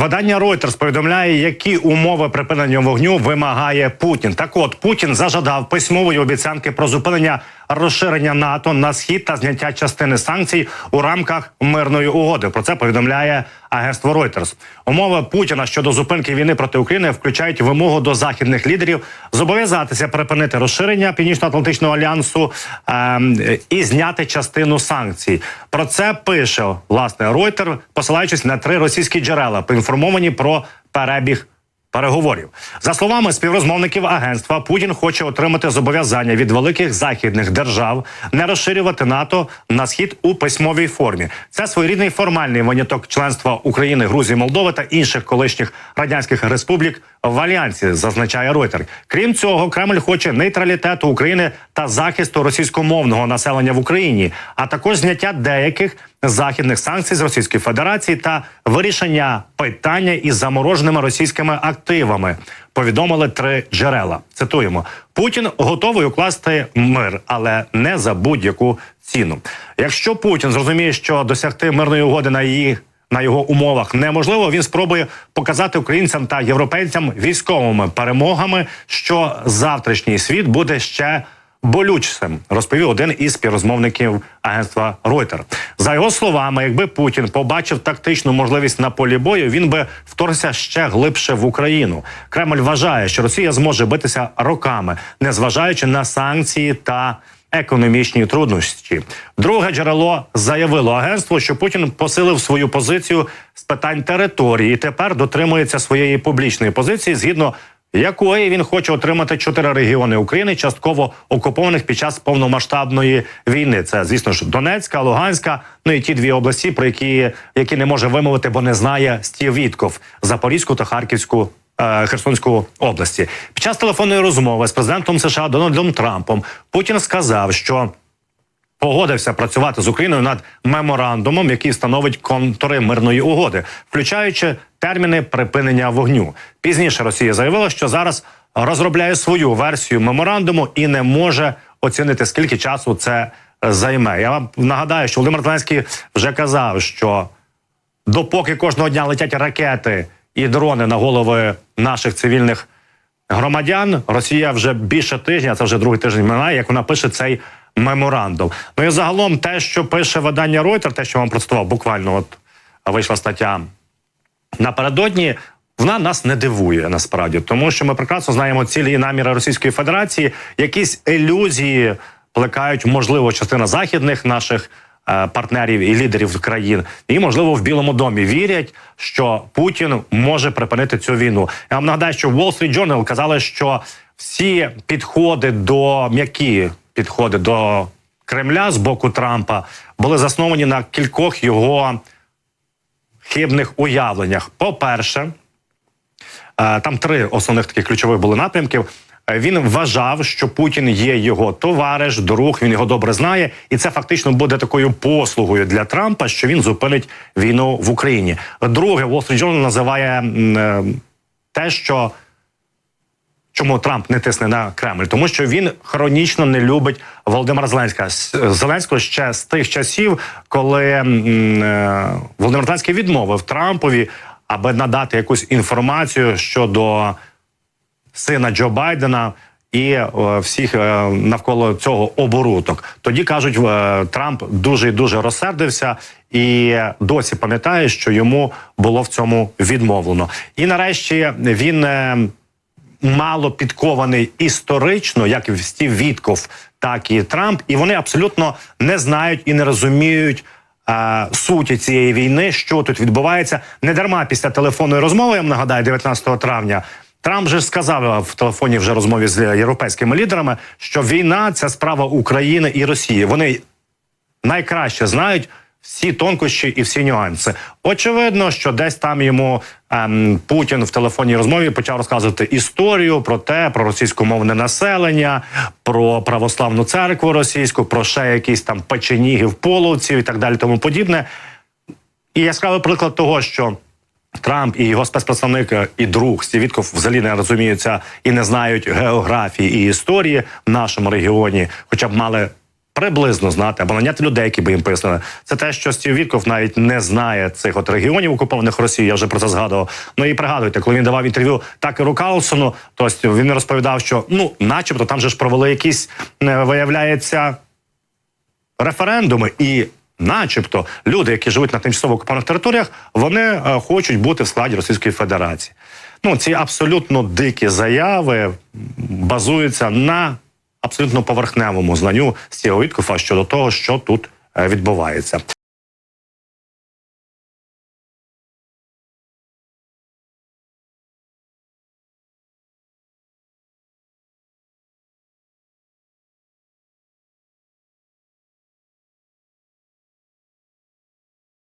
Видання Reuters повідомляє, які умови припинення вогню вимагає Путін. Так, от Путін зажадав письмової обіцянки про зупинення розширення НАТО на схід та зняття частини санкцій у рамках мирної угоди. Про це повідомляє агентство Reuters. Умови Путіна щодо зупинки війни проти України включають вимогу до західних лідерів зобов'язатися припинити розширення Північно-Атлантичного альянсу ем, і зняти частину санкцій. Про це пише власне Reuters, посилаючись на три російські джерела, поінформовані про перебіг. Переговорів за словами співрозмовників агентства, Путін хоче отримати зобов'язання від великих західних держав не розширювати НАТО на схід у письмовій формі. Це своєрідний формальний виняток членства України, Грузії, Молдови та інших колишніх радянських республік в альянсі, зазначає Reuters. Крім цього, Кремль хоче нейтралітету України та захисту російськомовного населення в Україні, а також зняття деяких західних санкцій з Російської Федерації та вирішення питання із замороженими російськими активами. Повідомили три джерела. Цитуємо: Путін готовий укласти мир, але не за будь-яку ціну. Якщо Путін зрозуміє, що досягти мирної угоди на її на його умовах неможливо. Він спробує показати українцям та європейцям військовими перемогами, що завтрашній світ буде ще. Болючцем розповів один із співрозмовників агентства Reuters. За його словами, якби Путін побачив тактичну можливість на полі бою, він би вторгся ще глибше в Україну. Кремль вважає, що Росія зможе битися роками, незважаючи на санкції та економічні труднощі. Друге джерело заявило агентству, що Путін посилив свою позицію з питань території і тепер дотримується своєї публічної позиції згідно. Якої він хоче отримати чотири регіони України, частково окупованих під час повномасштабної війни? Це звісно ж Донецька, Луганська, ну і ті дві області, про які які не може вимовити, бо не знає Стів Вітков, Запорізьку та Харківську е, Херсонську області. Під час телефонної розмови з президентом США Дональдом Трампом Путін сказав, що погодився працювати з Україною над меморандумом, який встановить контури мирної угоди, включаючи терміни припинення вогню. Пізніше Росія заявила, що зараз розробляє свою версію меморандуму і не може оцінити скільки часу це займе. Я вам нагадаю, що Володимир Зеленський вже казав, що допоки кожного дня летять ракети і дрони на голови наших цивільних громадян, Росія вже більше тижня, це вже другий тиждень минає, як вона пише цей меморандум. Ну і загалом, те, що пише видання Reuters, те, що вам процитував, буквально от вийшла стаття напередодні. Вона нас не дивує насправді, тому що ми прекрасно знаємо цілі і наміри Російської Федерації, якісь ілюзії плекають, можливо, частина західних наших е, партнерів і лідерів країн, і можливо в Білому домі вірять, що Путін може припинити цю війну. Я вам нагадаю, що Wall Street Journal казали, що всі підходи до м'які підходи до Кремля з боку Трампа були засновані на кількох його хибних уявленнях. По-перше, е, там три основних таких ключових були напрямків. Е, Він вважав, що Путін є його товариш, друг. Він його добре знає, і це фактично буде такою послугою для Трампа, що він зупинить війну в Україні. Друге, Wall Street Journal називає е, те, що Чому Трамп не тисне на Кремль? Тому що він хронічно не любить Володимира Зеленського Зеленського ще з тих часів, коли е, Володимир Зеленський відмовив Трампові, аби надати якусь інформацію щодо сина Джо Байдена і е, всіх е, навколо цього оборудок. Тоді кажуть, е, Трамп дуже і дуже розсердився і досі пам'ятає, що йому було в цьому відмовлено. І нарешті він. е, мало підкований історично, як і Стів Вітков, так і Трамп, і вони абсолютно не знають і не розуміють. е, Суті цієї війни, що тут відбувається, не дарма після телефонної розмови. Я вам нагадаю, 19 травня Трамп же сказав в телефоні вже розмові з європейськими лідерами, що війна це справа України і Росії. Вони найкраще знають всі тонкощі і всі нюанси. Очевидно, що десь там йому ем, Путін в телефонній розмові почав розказувати історію про те, про російськомовне населення, про православну церкву російську, про ще якісь там печенігів, половців і так далі, тому подібне. І яскравий приклад того, що Трамп і його спецпредставник і друг Стів Вітков взагалі не розуміються і не знають географії і історії в нашому регіоні, хоча б мали приблизно знати або наняти людей, які би їм пояснили. Це те, що Стів Вітков навіть не знає цих от регіонів окупованих Росією. Я вже про це згадував. Ну і пригадуйте, коли він давав інтерв'ю Такеру Карлсону, то він розповідав, що ну, начебто, там же ж провели якісь е, виявляється референдуми і. Начебто люди, які живуть на тимчасово окупованих територіях, вони е, хочуть бути в складі Російської Федерації. Ну ці абсолютно дикі заяви базуються на абсолютно поверхневому знанню Стіга Віткофа щодо того, що тут е, відбувається.